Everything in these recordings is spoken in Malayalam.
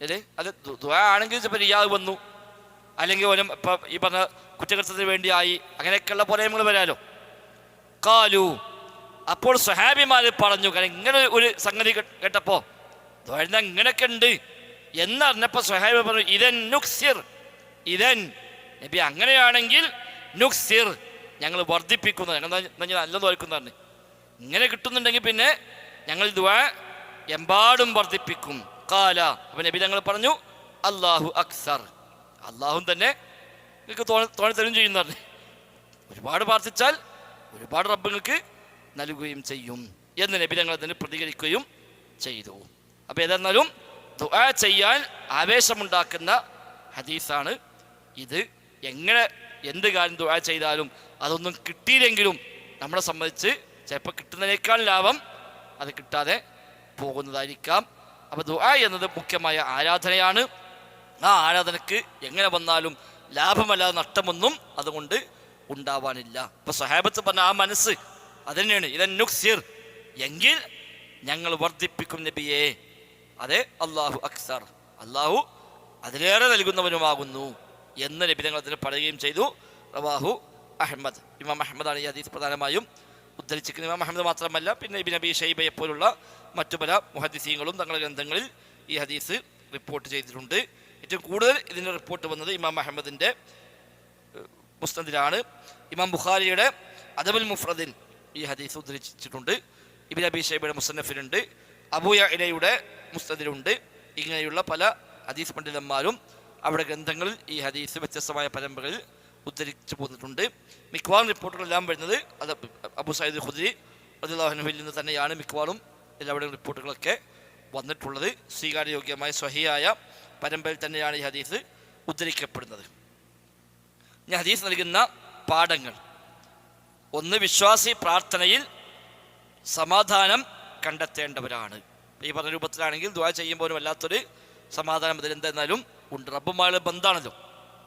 ഇത് അത് ദുആ ആണെങ്കിൽ ചിലപ്പോൾ റിയാദ് വന്നു. അല്ലെങ്കിൽ ഓനും ഇപ്പം ഈ പറഞ്ഞ കുറ്റകൃത്യത്തിന് വേണ്ടിയായി അങ്ങനെയൊക്കെയുള്ള പോരായ്മകൾ വരാലോ. കാലു അപ്പോൾ സ്വഹാബിമാർ പറഞ്ഞു കാരണം ഇങ്ങനെ ഒരു സംഗതി കേട്ടപ്പോൾ ഇങ്ങനെയൊക്കെ ഉണ്ട്. എന്നറിഞ്ഞപ്പോൾ സ്വഹാബി പറഞ്ഞു ഇതൻ നുക്സിർ ഇതൻ. നബി അങ്ങനെയാണെങ്കിൽ നുക്സിർ ഞങ്ങൾ വർദ്ധിപ്പിക്കുന്നു. ഞങ്ങൾ നല്ലത് ഓർക്കുന്നതാണ് ഇങ്ങനെ കിട്ടുന്നുണ്ടെങ്കിൽ പിന്നെ ഞങ്ങൾ ദ്വാ എമ്പാടും വർദ്ധിപ്പിക്കും. കാല അപ്പൊ നബി തങ്ങൾ പറഞ്ഞു അള്ളാഹു അക്സർ. അള്ളാഹു തന്നെ നിങ്ങൾക്ക് തോന്നി തോന്നി തരും ചെയ്യുന്നതാണ് ഒരുപാട് പ്രാർത്ഥിച്ചാൽ ഒരുപാട് റബ്ബുകൾക്ക് നൽകുകയും ചെയ്യും എന്ന് നബി തങ്ങൾ തന്നെ പ്രതികരിക്കുകയും ചെയ്തു. അപ്പോൾ ഏതെന്നാലും ദുആ ചെയ്യാൻ ആവേശമുണ്ടാക്കുന്ന ഹദീസാണ് ഇത്. എങ്ങനെ എന്ത് കാര്യം ദുആ ചെയ്താലും അതൊന്നും കിട്ടിയില്ലെങ്കിലും നമ്മളെ സംബന്ധിച്ച് ചിലപ്പോൾ കിട്ടുന്നതിനേക്കാൾ ലാഭം അത് കിട്ടാതെ പോകുന്നതായിരിക്കാം. അപ്പോൾ ദുആ എന്നത് മുഖ്യമായ ആരാധനയാണ്. ആ ആരാധനക്ക് എങ്ങനെ വന്നാലും ലാഭമല്ലാതെ നഷ്ടമൊന്നും അതുകൊണ്ട് ഉണ്ടാവാനില്ല. ഇപ്പൊ സഹാബത്ത് പറഞ്ഞ ആ മനസ്സ് അതന്നെയാണ്. ഇതൻ നുക്സിർ. എങ്കിൽ ഞങ്ങൾ വർദ്ധിപ്പിക്കും നബിയെ. അതെ അള്ളാഹു അക്സർ. അള്ളാഹു അതിലേറെ നൽകുന്നവനുമാകുന്നു എന്ന് നബി ഞങ്ങൾ അതിന് പറയുകയും ചെയ്തു. റവാഹു അഹമ്മദ് ഇമാം അഹമ്മദാണ് ഈ ഹദീസ് പ്രധാനമായും ഉദ്ധരിച്ചിരിക്കുന്നത് ഇമാം അഹമ്മദ് മാത്രമല്ല പിന്നെ ഇബിൻ നബി ഷൈബയെ പോലുള്ള മറ്റു പല മുഹദ്ദിസീങ്ങളും തങ്ങളുടെ ഗ്രന്ഥങ്ങളിൽ ഈ ഹദീസ് റിപ്പോർട്ട് ചെയ്തിട്ടുണ്ട്. ഏറ്റവും കൂടുതൽ ഇതിന്റെ റിപ്പോർട്ട് വന്നത് ഇമാം അഹമ്മദിന്റെ മുസ്തദിലാണ് ഇമാം ബുഖാരിയുടെ അദബുൽ മുഫ്രദിൻ ഈ ഹദീസ് ഉദ്ധരിച്ചിട്ടുണ്ട്. ഇബിൻ അബി ഷൈബയുടെ മുസന്നഫിലുണ്ട്. അബൂയ ഇലയുടെ മുസ്തദിലുണ്ട് ഇങ്ങനെയുള്ള പല ഹദീസ് പണ്ഡിതന്മാരും അവരുടെ ഗ്രന്ഥങ്ങളിൽ ഈ ഹദീസ് വ്യത്യസ്തമായ പരമ്പരകളിൽ ഉദ്ധരിച്ചു പോന്നിട്ടുണ്ട്. മിക്കവാറും റിപ്പോർട്ടുകളെല്ലാം വരുന്നത് അത് അബു സയ്യിദ് ഖുദ്രി റദിള്ളാഹുനുവിൽ നിന്ന് തന്നെയാണ് മിക്കവാറും എല്ലാവരുടെയും റിപ്പോർട്ടുകളൊക്കെ വന്നിട്ടുള്ളത്. സ്വീകാര്യയോഗ്യമായ സ്വഹിയായ പരമ്പരയിൽ തന്നെയാണ് ഈ ഹദീസ് ഉദ്ധരിക്കപ്പെടുന്നത്. ഈ ഹദീസ് നൽകുന്ന പാഠങ്ങൾ. ഒന്ന് വിശ്വാസി പ്രാർത്ഥനയിൽ സമാധാനം കണ്ടെത്തേണ്ടവരാണ്. ഈ പറഞ്ഞ രൂപത്തിലാണെങ്കിൽ ദ്വാ ചെയ്യുമ്പോഴും വല്ലാത്തൊരു സമാധാനം അതിലെന്തെന്നാലും ഉണ്ട്. റബ്ബുമായുള്ള ബന്ധമാണല്ലോ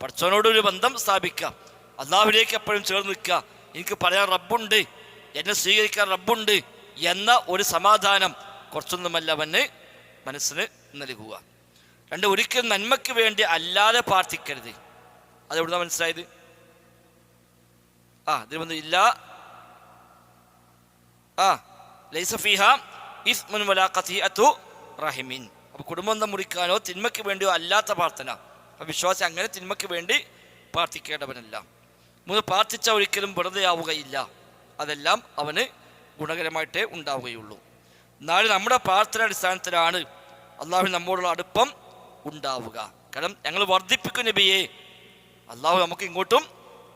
പഠിച്ചവനോടൊരു ബന്ധം സ്ഥാപിക്കുക. അള്ളാഹുലേക്ക് എപ്പോഴും ചേർന്ന് നിൽക്കുക. എനിക്ക് പറയാൻ റബ്ബുണ്ട്. എന്നെ സ്വീകരിക്കാൻ റബ്ബുണ്ട് എന്ന ഒരു സമാധാനം കുറച്ചൊന്നുമല്ല അവന് മനസ്സിന് നൽകുക. രണ്ട് ഒരിക്കലും നന്മയ്ക്ക് വേണ്ടി അല്ലാതെ പ്രാർത്ഥിക്കരുത്. അതെവിടുന്ന മനസ്സിലായത്? ആ ഇതിൽ വന്ന് ഇല്ല. ആ ലൈസഫിഹ ഇസ്മുൻ വലാ ഖതിഅതു റഹിമിൻ. അപ്പോൾ കുടുംബം മുറിക്കാനോ തിന്മയ്ക്ക് വേണ്ടിയോ അല്ലാത്ത പ്രാർത്ഥന. വിശ്വാസി അങ്ങനെ തിന്മയ്ക്ക് വേണ്ടി പ്രാർത്ഥിക്കേണ്ടവനല്ല. മൂന്ന് പ്രാർത്ഥിച്ച ഒരിക്കലും വെറുതെ ആവുകയില്ല അതെല്ലാം അവന് ഗുണകരമായിട്ടേ ഉണ്ടാവുകയുള്ളൂ. നാല് നമ്മുടെ പ്രാർത്ഥന അടിസ്ഥാനത്തിലാണ് അള്ളാഹു നമ്മോടുള്ള അടുപ്പം ഉണ്ടാവുക. കാരണം ഞങ്ങൾ വർദ്ധിപ്പിക്കും നബിയെ. അള്ളാഹു നമുക്ക് ഇങ്ങോട്ടും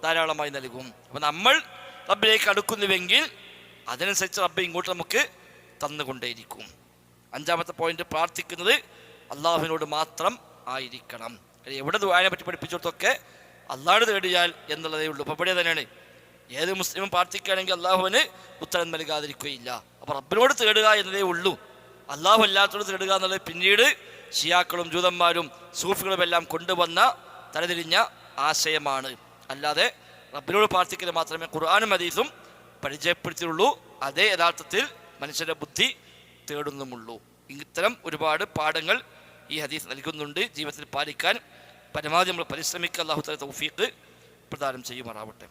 ധാരാളമായി നൽകും. അപ്പം നമ്മൾ റബ്ബിലേക്ക് അടുക്കുന്നുവെങ്കിൽ അതിനനുസരിച്ച് റബ്ബ് ഇങ്ങോട്ട് നമുക്ക് തന്നുകൊണ്ടേയിരിക്കും. അഞ്ചാമത്തെ പോയിന്റ് പ്രാർത്ഥിക്കുന്നത് അള്ളാഹുവിനോട് മാത്രം ആയിരിക്കണം. എവിടെ ദ്വാരനെ പറ്റി പഠിപ്പിച്ചിടത്തൊക്കെ അള്ളാഹ് തേടിയാൽ എന്നുള്ളതേ ഉള്ളൂ. അപ്പോൾ ഇവിടെ തന്നെയാണ്. ഏത് മുസ്ലിമും പ്രാർത്ഥിക്കുകയാണെങ്കിൽ അള്ളാഹുവിന് ഉത്തരം നൽകാതിരിക്കുകയില്ല. അപ്പോൾ റബ്ബിനോട് തേടുക എന്നതേ ഉള്ളൂ. അള്ളാഹു അല്ലാത്തോട് തേടുക എന്നുള്ളത് പിന്നീട് ഷിയാക്കളും ജൂതന്മാരും സൂഫികളും എല്ലാം കൊണ്ടുവന്ന തലതിരിഞ്ഞ ആശയമാണ്. അല്ലാതെ റബ്ബിനോട് പ്രാർത്ഥിക്കൽ മാത്രമേ ഖുർആാനും ഹദീസും പരിചയപ്പെടുത്തിയുള്ളൂ. അതേ യഥാർത്ഥത്തിൽ മനുഷ്യന്റെ ബുദ്ധി തേടുന്നുമുള്ളൂ. ഇത്തരം ഒരുപാട് പാഠങ്ങൾ ഈ ഹദീസ് നൽകുന്നുണ്ട്. ജീവിതത്തിൽ പാലിക്കാൻ പരമാവധി നമ്മൾ പരിശ്രമിക്കുക. അള്ളാഹു തല തൗഫീഖ് പ്രദാനം ചെയ്യുമാറാവട്ടെ.